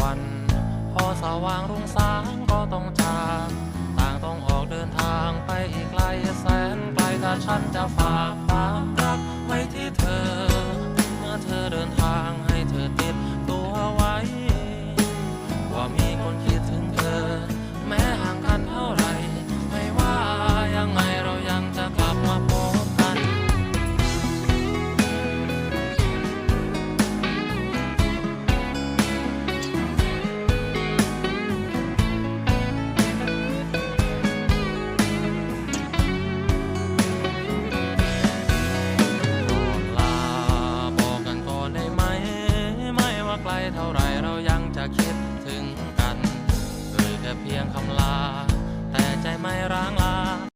วัน พอสว่างรุ่งสางก็ต้องจากต่างต้องออกเดินทางไปอีกไกลแสนไกลถ้าฉันจะฝ่า ไกลเท่าไรเรายังจะคิด